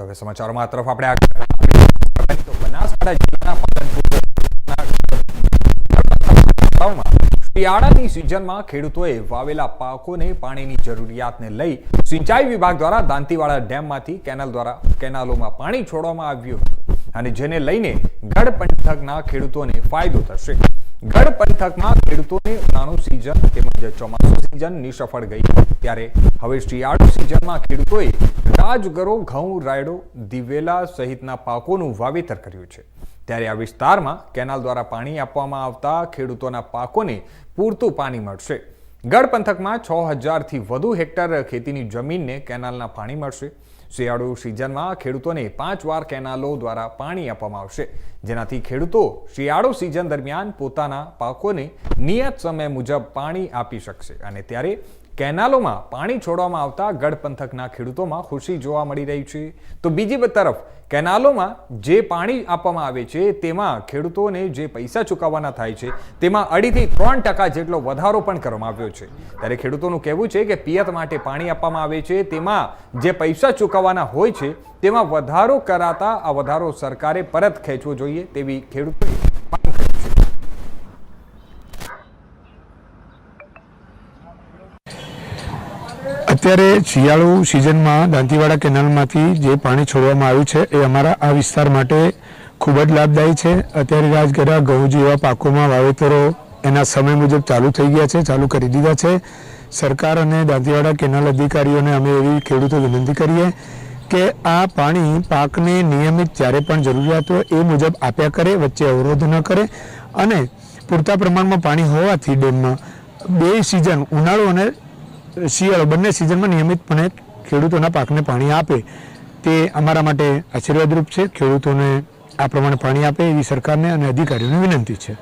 તો હવે સમાચારોમાં તરફ આપણે આગળ તો બનાસકાંઠા જિલ્લાના શિયાળાની સિઝનમાં ખેડૂતોએ વાવેલા પાકોને પાણીની જરૂરિયાતને લઈ સિંચાઈ વિભાગ દ્વારા દાંતીવાડા ડેમમાંથી કેનાલ દ્વારા, કેનાલોમાં પાણી છોડવામાં આવ્યું અને જેને લઈને ગઢ પંથકના ખેડૂતોને ફાયદો થશે. ગઢ પંથકમાં ખેડૂતોને ઉનાળુ સિઝન તેમજ ચોમાસુ સિઝન નિસફળ ગઈ. ત્યારે હવે શિયાળુ સિઝનમાં ખેડૂતોએ રાજગરો ઘઉં રાયડો, દિવેલા સહિતના પાકોનું વાવેતર કર્યું છે. ત્યારે આ વિસ્તારમાં કેનાલ દ્વારા પાણી આપવામાં આવતા ખેડૂતોના પાકોને પૂરતું પાણી મળશે. ગઢ પંથકમાં છ હજારથી વધુ હેક્ટર ખેતીની જમીનને કેનાલના પાણી મળશે. શિયાળુ સિઝનમાં ખેડૂતોને પાંચ વાર કેનાલો દ્વારા પાણી આપવામાં આવશે. જેનાથી ખેડૂતો શિયાળુ સિઝન દરમિયાન પોતાના પાકોને નિયત સમય મુજબ પાણી આપી શકશે અને ત્યારે કેનાલોમાં પાણી છોડવામાં આવતા ગઢ પંથકના ખેડૂતોમાં ખુશી જોવા મળી રહી છે. તો બીજી તરફ, કેનાલોમાં જે પાણી આપવામાં આવે છે, તેમાં ખેડૂતોને જે પૈસા ચૂકવવાના થાય છે, તેમાં અઢીથી ત્રણ ટકા જેટલો વધારો પણ કરવામાં આવ્યો છે. ત્યારે ખેડૂતોનું કહેવું છે કે પિયત માટે પાણી આપવામાં આવે છે, તેમાં જે પૈસા ચૂકવવાના હોય છે, તેમાં વધારો કરાતા આ વધારો સરકારે પરત ખેંચવો જોઈએ તેવી ખેડૂતોએ માંગ કરી છે અત્યારે શિયાળુ સિઝનમાં દાંતીવાડા કેનાલમાંથી જે પાણી છોડવામાં આવ્યું છે, એ અમારા આ વિસ્તાર માટે ખૂબ જ લાભદાયી છે. અત્યારે રાજગરા, ઘઉં જેવા પાકોમાં વાવેતરો એના સમય મુજબ ચાલુ થઈ ગયા છે, ચાલુ કરી દીધા છે. સરકાર અને દાંતીવાડા કેનાલ અધિકારીઓને અમે એવી ખેડૂતો વિનંતી કરીએ કે આ પાણી પાકને નિયમિત જ્યારે પણ જરૂરિયાત હોય એ મુજબ આપ્યા કરે, વચ્ચે અવરોધ ન કરે અને પૂરતા પ્રમાણમાં પાણી હોવાથી ડેમમાં બે સિઝન ઉનાળો અને શિયાળો, બંને સિઝનમાં નિયમિતપણે ખેડૂતોના પાકને પાણી આપે. તે અમારા માટે આશીર્વાદરૂપ છે. ખેડૂતોને આ પ્રમાણે પાણી આપે એવી સરકારને અને અધિકારીઓને વિનંતી છે.